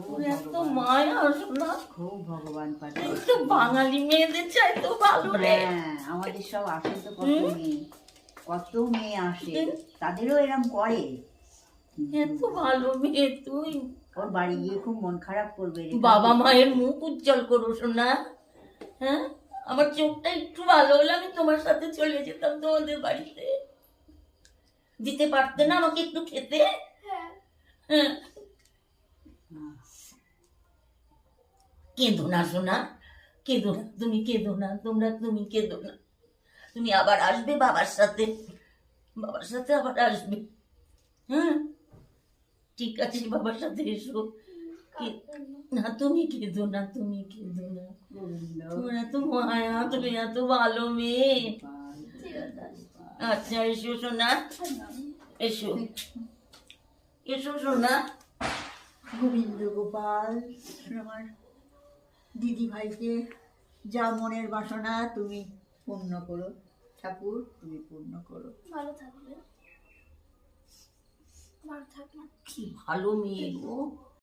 খুব তোর এত মায়া শোনা। খুব ভগবান পাঠিয়েছে। বাঙালি মেয়েদের চাই তো ভালো রে। হ্যাঁ আমাদের সব আসে তো কত মেয়ে কত মেয়ে আসে। তাদেরও এরম করে। এত ভালো মেয়ে তুই। ওর বাড়ি গিয়ে খুব মন খারাপ করবে বাবা মায়ের মুখ উজ্জ্বল করো শোনা হ্যাঁ? আমার চোখটা একটু ভালো হলে আমি তোমার সাথে চলে যেতাম তোমাদের বাড়িতে। দিতে পারতে না আমাকে একটু খেতে? হ্যাঁ। কেঁদো না শোনা কেঁদো না, তুমি কেঁদো না, তোমরা তুমি কেঁদো না। তুমি আবার আসবে বাবার সাথে। বাবার সাথে আবার আসবে। হ্যাঁ? ঠিক আছে, বাবার সাথে এসো। না, তুমি কেঁদো না, তুমি কেঁদো না। তোমার মায়া, তুমি এত ভালো মেয়ে। আচ্ছা এসো, সোনা। এসো। এসো, সোনা। গোবিন্দ গোপাল আমার দিদি ভাইকে যা মনের বাসনা তুমি পূর্ণ করো। ঠাকুর তুমি পূর্ণ করো। ভালো থাকবে। ভালো থাকবে। কি ভালো মেয়ে গো।